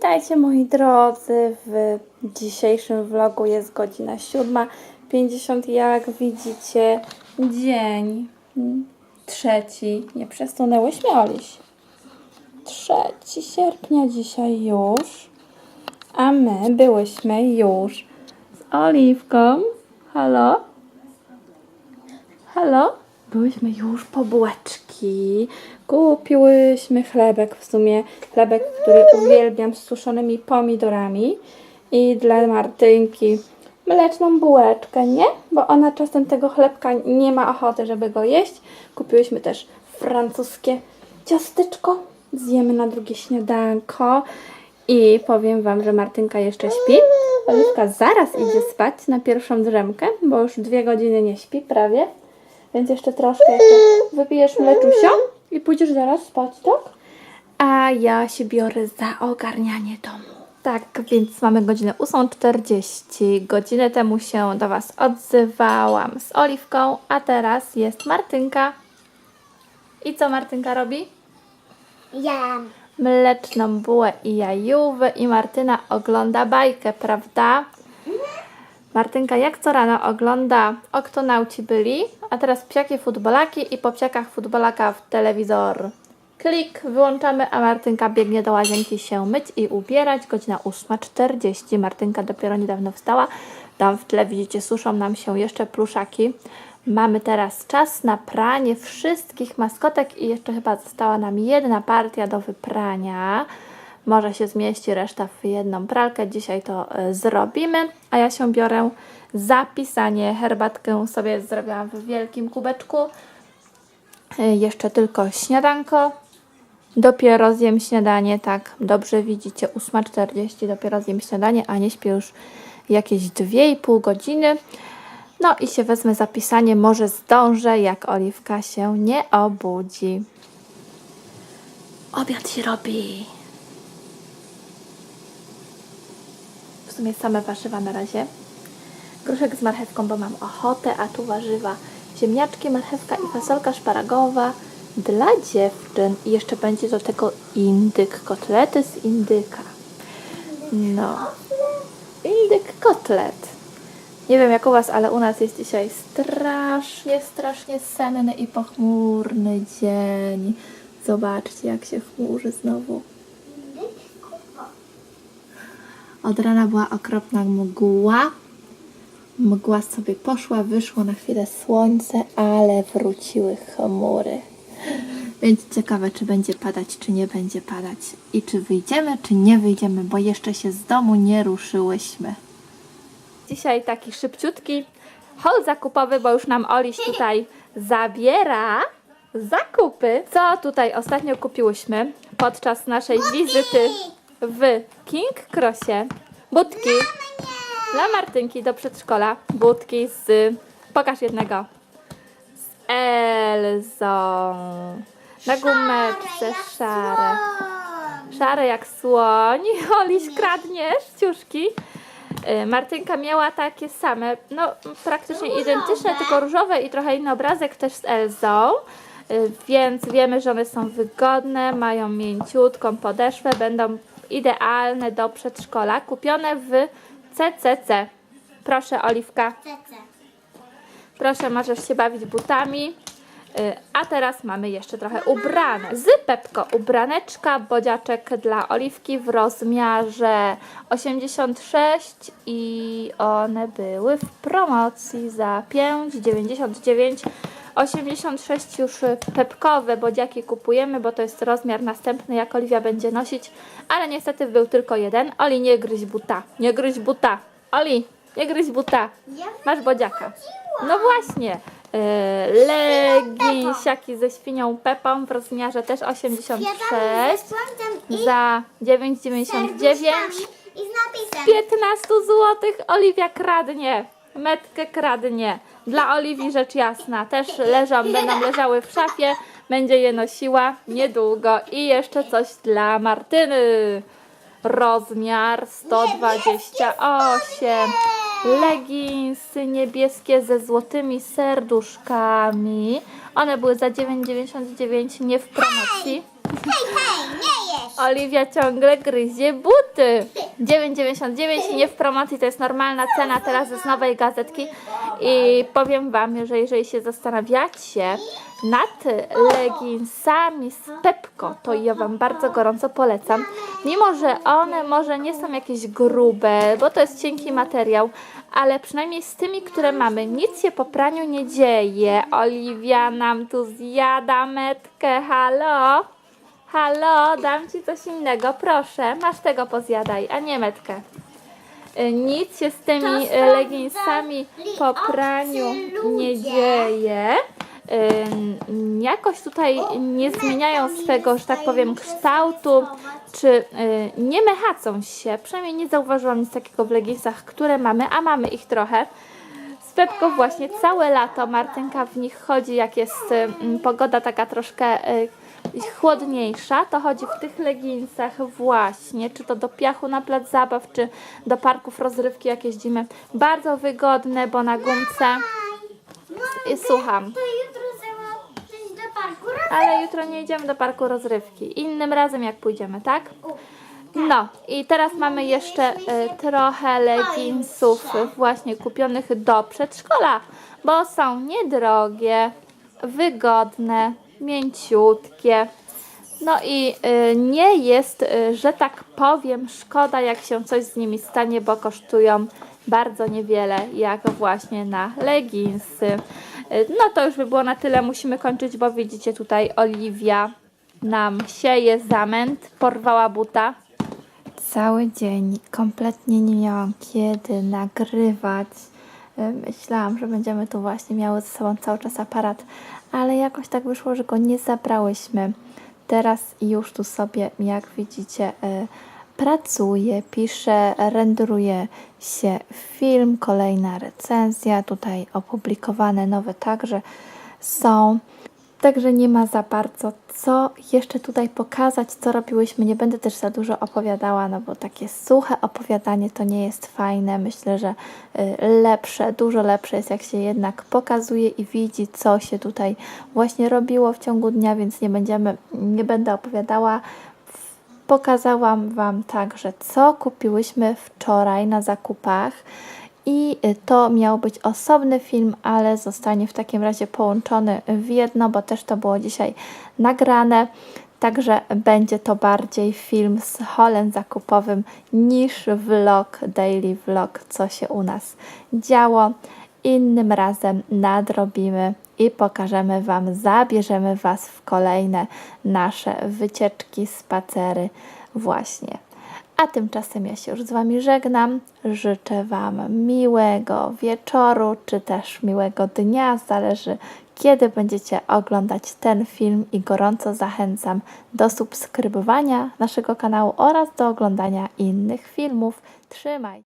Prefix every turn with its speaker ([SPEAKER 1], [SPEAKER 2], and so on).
[SPEAKER 1] Witajcie moi drodzy, w dzisiejszym vlogu jest godzina 7.50 jak widzicie dzień trzeci, nie przesunęłeś Oliś. 3 sierpnia dzisiaj już, a my byłyśmy już z Oliwką. Halo? Halo? Byłyśmy już po bułeczki. Kupiłyśmy chlebek, w sumie chlebek, który uwielbiam z suszonymi pomidorami. I dla Martynki mleczną bułeczkę, nie? Bo ona czasem tego chlebka nie ma ochoty, żeby go jeść. Kupiłyśmy też francuskie ciasteczko. Zjemy na drugie śniadanko. I powiem Wam, że Martynka jeszcze śpi. Oliwka zaraz idzie spać na pierwszą drzemkę, bo już dwie godziny nie śpi prawie. Więc jeszcze troszkę jeszcze wypijesz mleczusio i pójdziesz zaraz spać, tak? A ja się biorę za ogarnianie domu. Tak, więc mamy godzinę 8.40. Godzinę temu się do Was odzywałam z Oliwką, a teraz jest Martynka. I co Martynka robi?
[SPEAKER 2] Ja.
[SPEAKER 1] Mleczną bułę i jajówę i Martyna ogląda bajkę, prawda? Martynka jak co rano ogląda Oktonauci byli, a teraz psiaki futbolaki i po psiakach futbolaka w telewizor. Klik, wyłączamy, a Martynka biegnie do łazienki się myć i ubierać. Godzina 8.40. Martynka dopiero niedawno wstała. Tam w tle widzicie, suszą nam się jeszcze pluszaki. Mamy teraz czas na pranie wszystkich maskotek i jeszcze chyba została nam jedna partia do wyprania. Może się zmieści reszta w jedną pralkę. Dzisiaj to y, zrobimy. A ja się biorę za pisanie. Herbatkę sobie zrobiłam w wielkim kubeczku. Y, jeszcze tylko śniadanko. Dopiero zjem śniadanie, tak dobrze widzicie, 8.40 dopiero zjem śniadanie, a nie śpię już jakieś 2,5 godziny. No i się wezmę za pisanie, może zdążę, jak Oliwka się nie obudzi. Obiad się robi. Sumie same warzywa na razie. Gruszek z marchewką, bo mam ochotę, a tu warzywa. Ziemniaczki, marchewka i fasolka szparagowa dla dziewczyn. I jeszcze będzie do tego indyk, kotlety z indyka. No, indyk kotlet. Nie wiem jak u Was, ale u nas jest dzisiaj strasznie, strasznie senny i pochmurny dzień. Zobaczcie, jak się chmurzy znowu. Od rana była okropna mgła. Mgła sobie poszła, wyszło na chwilę słońce, ale wróciły chmury. Więc ciekawe, czy będzie padać, czy nie będzie padać. I czy wyjdziemy, czy nie wyjdziemy, bo jeszcze się z domu nie ruszyłyśmy. Dzisiaj taki szybciutki haul zakupowy, bo już nam Oliś tutaj zabiera zakupy. Co tutaj ostatnio kupiłyśmy podczas naszej wizyty w King Crossie? Budki dla Martynki do przedszkola. Budki z... Pokaż jednego. Z Elzą. Na gumeczce szare. Szare jak słoń. Oliś kradniesz ciuszki. Y, Martynka miała takie same, no praktycznie identyczne, tylko różowe i trochę inny obrazek też z Elzą. Y, Więc wiemy, że one są wygodne, mają mięciutką podeszwę, będą idealne do przedszkola. Kupione w CCC. Proszę Oliwka. Proszę, możesz się bawić butami. Y, A teraz mamy jeszcze trochę ubrane. Z Pepko ubraneczka, bodziaczek dla Oliwki w rozmiarze 86 i one były w promocji za 5,99. 86 już pepkowe bodziaki kupujemy, bo to jest rozmiar następny, jak Oliwia będzie nosić, ale niestety był tylko jeden. Oli, nie gryź buta, nie gryź buta. Oli, nie gryź buta. Masz bodziaka. No właśnie. Yy, leginsiaki ze świnią Pepą w rozmiarze też 86 za 9,99
[SPEAKER 2] I z napisem.
[SPEAKER 1] 15 zł Oliwia kradnie. Metkę kradnie. Dla Oliwii rzecz jasna. Też leżą, będą leżały w szafie. Będzie je nosiła niedługo. I jeszcze coś dla Martyny. Rozmiar 128. Leginsy niebieskie ze złotymi serduszkami. One były za 9,99 nie w promocji.
[SPEAKER 2] Hej, hej, Nie jest.
[SPEAKER 1] Oliwia ciągle gryzie buty. 9,99 nie w promocji, to jest normalna cena teraz z nowej gazetki. I powiem Wam, że jeżeli się zastanawiacie nad leginsami z Pepko, to ja Wam bardzo gorąco polecam. Mimo, że one może nie są jakieś grube, bo to jest cienki materiał, ale przynajmniej z tymi, które mamy, nic się po praniu nie dzieje. Oliwia nam tu zjada metkę, halo? Halo, dam ci coś innego, proszę. Masz tego pozjadaj, a nie metkę. Y, Nic się z tymi
[SPEAKER 2] To sprawdza
[SPEAKER 1] leginsami po praniu nie
[SPEAKER 2] ludzie.
[SPEAKER 1] dzieje. Ym, Jakoś tutaj nie zmieniają swego, że tak powiem, kształtu, czy y, nie mechacą się. Przynajmniej nie zauważyłam nic takiego w leginsach, które mamy, a mamy ich trochę. Z Pepko właśnie całe lato Martynka w nich chodzi, jak jest pogoda taka troszkę y, chłodniejsza, to chodzi w tych leginsach właśnie, czy to do piachu na plac zabaw, czy do parków rozrywki jak jeździmy. Bardzo wygodne, bo na gumce y, słucham.
[SPEAKER 2] To jutro przyjść do parku.
[SPEAKER 1] Ale jutro nie idziemy do parku rozrywki. Innym razem jak pójdziemy, tak? No i teraz mamy jeszcze y, trochę leginsów właśnie kupionych do przedszkola, bo są niedrogie, wygodne, mięciutkie. No i y, nie jest, y, że tak powiem, szkoda jak się coś z nimi stanie, bo kosztują bardzo niewiele, jak właśnie na leginsy. Y, No to już by było na tyle, musimy kończyć, bo widzicie tutaj Oliwia nam sieje zamęt, porwała buta. Cały dzień kompletnie nie miałam kiedy nagrywać. Y, Myślałam, że będziemy tu właśnie miały ze sobą cały czas aparat, ale jakoś tak wyszło, że go nie zabrałyśmy. Teraz już tu sobie, jak widzicie, y, pracuję, piszę, renderuje się film, kolejna recenzja, tutaj opublikowane nowe także są. Także nie ma za bardzo co jeszcze tutaj pokazać, co robiłyśmy. Nie będę też za dużo opowiadała, no bo takie suche opowiadanie to nie jest fajne. Myślę, że y, lepsze, dużo lepsze jest, jak się jednak pokazuje i widzi, co się tutaj właśnie robiło w ciągu dnia, więc nie będziemy, nie będę opowiadała. Pokazałam Wam także, co kupiłyśmy wczoraj na zakupach. I y, to miał być osobny film, ale zostanie w takim razie połączony w jedno, bo też to było dzisiaj nagrane. Także będzie to bardziej film z holem zakupowym niż vlog, daily vlog, co się u nas działo. Innym razem nadrobimy i pokażemy Wam, zabierzemy Was w kolejne nasze wycieczki, spacery właśnie. A tymczasem ja się już z Wami żegnam. Życzę Wam miłego wieczoru, czy też miłego dnia, zależy kiedy będziecie oglądać ten film i gorąco zachęcam do subskrybowania naszego kanału oraz do oglądania innych filmów. Trzymaj!